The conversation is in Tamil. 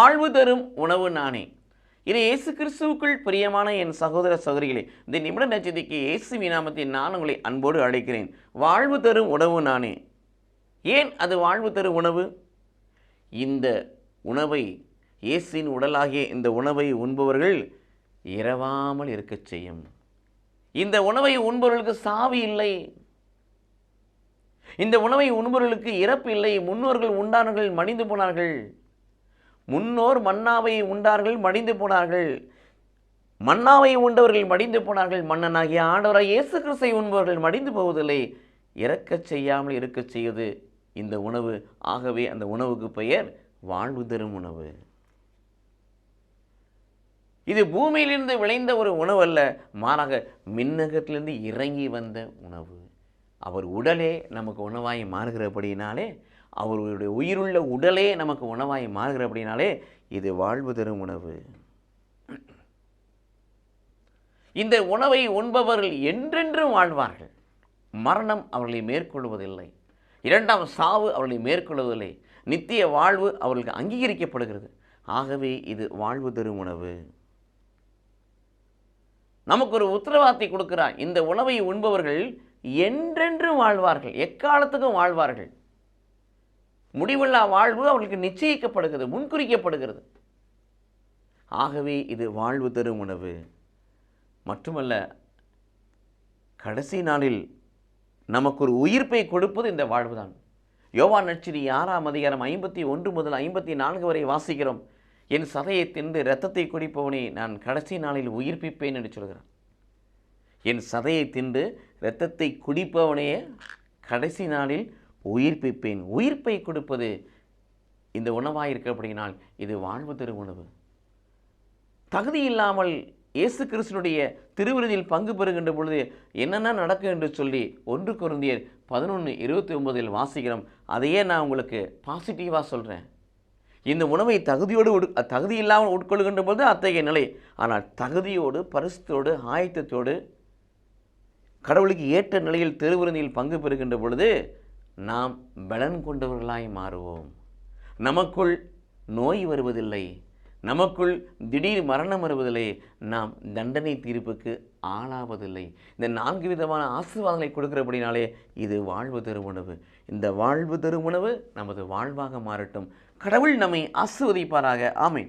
வாழ்வு தரும் உணவு நானே. இது இயேசு கிறிஸ்துவுக்குள் பிரியமான என் சகோதர சகோதரிகளே இந்த நிமிட நட்சத்திற்கு இயேசு நாமத்தில் நான் உங்களை அன்போடு அழைக்கிறேன். வாழ்வு தரும் உணவு நானே. ஏன் அது வாழ்வு தரும் உணவு? இந்த உணவை இயேசின் உடலாகிய இந்த உணவை உண்பவர்கள் இரவாமல் இருக்கச் செய்யும். இந்த உணவை உண்பவர்களுக்கு சாவி இல்லை. இந்த உணவை உண்பவர்களுக்கு இறப்பு இல்லை. முன்னோர்கள் உண்டானவர்கள் மடிந்து போனார்கள். முன்னோர் மன்னாவை உண்டார்கள் மடிந்து போனார்கள். மன்னாவை உண்டவர்கள் மடிந்து போனார்கள். மன்னனாகிய ஆண்டவராய் இயேசு கிறிஸ்தை உண்பவர்கள் மடிந்து போவதில்லை. இறக்கச் செய்யாமல் இருக்கச் செய்வது இந்த உணவு. ஆகவே அந்த உணவுக்கு பெயர் வாழ்வு தரும் உணவு. இது பூமியிலிருந்து விளைந்த ஒரு உணவு அல்ல மாறாக மின்னகத்திலிருந்து இறங்கி வந்த உணவு. அவர் உடலே நமக்கு உணவாய் மாறுகிறபடினாலே அவருடைய உயிருள்ள உடலே நமக்கு உணவாய் அப்படின்னாலே இது வாழ்வு தரும் உணவு. இந்த உணவை உண்பவர்கள் என்றென்றும் வாழ்வார்கள். மரணம் அவர்களை மேற்கொள்வதில்லை. இரண்டாம் சாவு அவர்களை மேற்கொள்வதில்லை. நித்திய வாழ்வு அவர்களுக்கு அங்கீகரிக்கப்படுகிறது. ஆகவே இது வாழ்வு தரும் உணவு. நமக்கு ஒரு உத்தரவாதத்தை கொடுக்கிறார். இந்த உணவை உண்பவர்கள் என்றென்றும் வாழ்வார்கள். எக்காலத்துக்கும் வாழ்வார்கள். முடிவில்லா வாழ்வு அவர்களுக்கு நிச்சயிக்கப்படுகிறது முன்குறிக்கப்படுகிறது. ஆகவே இது வாழ்வு தரும் உணவு. மட்டுமல்ல கடைசி நாளில் நமக்கு ஒரு உயிர்ப்பை கொடுப்பது இந்த வாழ்வு தான் யோவா நட்சதி ஆறாம் அதிகாரம் ஐம்பத்தி ஒன்று முதல் ஐம்பத்தி நான்கு வரை வாசிக்கிறோம். என் சதையை தின்று இரத்தத்தை குடிப்பவனை நான் கடைசி நாளில் உயிர்ப்பிப்பேன் என்று சொல்கிறான். என் சதையை தின்று இரத்தத்தை குடிப்பவனையே கடைசி நாளில் உயிர்ப்பிப்பேன். உயிர்ப்பை கொடுப்பது இந்த உணவாக இருக்கப்படினால் இது வாழ்வு தரும் உணவு. தகுதி இல்லாமல் இயேசு கிறிஸ்தனுடைய திருவிருதியில் பங்கு பெறுகின்ற பொழுது என்னென்ன நடக்கும் என்று சொல்லி ஒன்று குருந்தியர் பதினொன்று இருபத்தி ஒன்பதில் வாசிக்கிறோம். அதையே நான் உங்களுக்கு பாசிட்டிவாக சொல்கிறேன் இந்த உணவை தகுதியோடு உட் தகுதி இல்லாமல் உட்கொள்கின்ற பொழுது அத்தகைய நிலை. ஆனால் தகுதியோடு பரிசுத்தோடு ஆயத்தத்தோடு கடவுளுக்கு ஏற்ற நிலையில் திருவிருந்தியில் பங்கு பெறுகின்ற பொழுது நாம் பலன் கொண்டவர்களாய் மாறுவோம். நமக்குள் நோய் வருவதில்லை. நமக்குள் திடீர் மரணம் வருவதில்லை. நாம் தண்டனை தீர்ப்புக்கு ஆளாவதில்லை. இந்த நான்கு விதமான ஆசீர்வாதங்களை கொடுக்கிறபடினாலே இது வாழ்வு தரும் உணவு. இந்த வாழ்வு தரும் உணவு நமது வாழ்வாக மாறட்டும். கடவுள் நம்மை ஆசிர்வதிப்பாராக. ஆமேன்.